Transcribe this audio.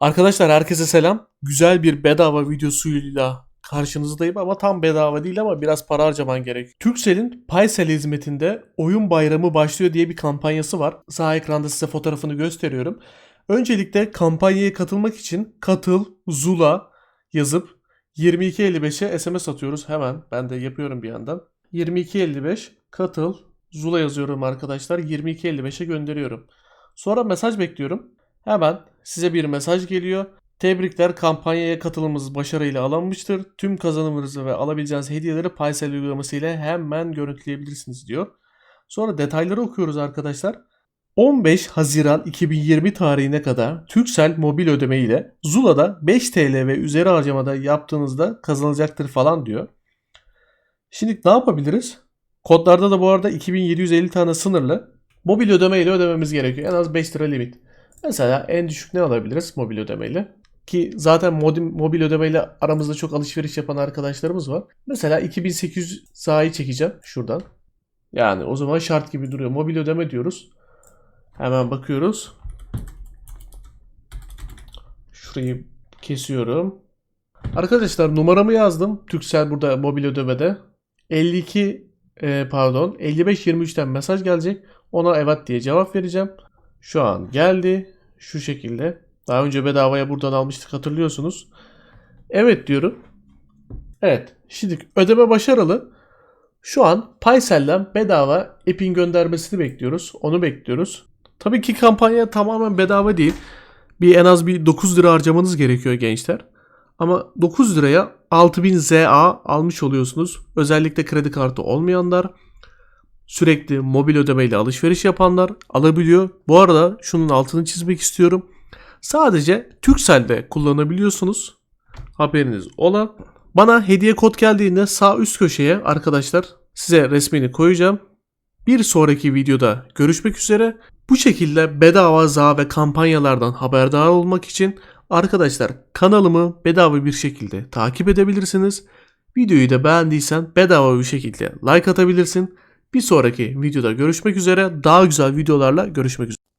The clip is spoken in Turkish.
Arkadaşlar herkese selam. Güzel bir bedava videosuyla karşınızdayım ama tam bedava değil ama biraz para harcaman gerek. Turkcell'in Paysel hizmetinde oyun bayramı başlıyor diye bir kampanyası var. Sağ ekranda size fotoğrafını gösteriyorum. Öncelikle kampanyaya katılmak için katıl Zula yazıp 2255'e SMS atıyoruz hemen. Ben de yapıyorum bir yandan. 2255 katıl Zula yazıyorum arkadaşlar. 2255'e gönderiyorum. Sonra mesaj bekliyorum. Hemen size bir mesaj geliyor. Tebrikler kampanyaya katılımınız başarıyla alınmıştır. Tüm kazanımınızı ve alabileceğiniz hediyeleri Paysel uygulaması ile hemen görüntüleyebilirsiniz diyor. Sonra detayları okuyoruz arkadaşlar. 15 Haziran 2020 tarihine kadar Turkcell mobil ödeme ile Zula'da 5 TL ve üzeri harcamada yaptığınızda kazanacaktır falan diyor. Şimdi ne yapabiliriz? Kodlarda da bu arada 2750 tane sınırlı. Mobil ödeme ile ödememiz gerekiyor. En az 5 lira limit. Mesela en düşük ne alabiliriz mobil ödemeyle? Ki zaten modim, mobil ödemeyle aramızda çok alışveriş yapan arkadaşlarımız var. Mesela 2800 sahi çekeceğim şuradan. Yani o zaman şart gibi duruyor. Mobil ödeme diyoruz. Hemen bakıyoruz. Şurayı kesiyorum. Arkadaşlar numaramı yazdım. Türksel burada mobil ödemede. 52 e, pardon 55-23'ten mesaj gelecek. Ona evet diye cevap vereceğim. Şu an geldi. Şu şekilde. Daha önce bedavaya buradan almıştık hatırlıyorsunuz. Evet diyorum. Evet. Şimdi ödeme başarılı. Şu an Paysel'den bedava app'in göndermesini bekliyoruz. Onu bekliyoruz. Tabii ki kampanya tamamen bedava değil. Bir en az bir 9 lira harcamanız gerekiyor gençler. Ama 9 liraya 6000 ZA almış oluyorsunuz. Özellikle kredi kartı olmayanlar sürekli mobil ödemeyle alışveriş yapanlar alabiliyor. Bu arada şunun altını çizmek istiyorum. Sadece Turkcell'de kullanabiliyorsunuz. Haberiniz ola. Bana hediye kod geldiğinde sağ üst köşeye arkadaşlar size resmini koyacağım. Bir sonraki videoda görüşmek üzere. Bu şekilde bedava za ve kampanyalardan haberdar olmak için arkadaşlar kanalımı bedava bir şekilde takip edebilirsiniz. Videoyu da beğendiysen bedava bir şekilde like atabilirsin. Bir sonraki videoda görüşmek üzere. Daha güzel videolarla görüşmek üzere.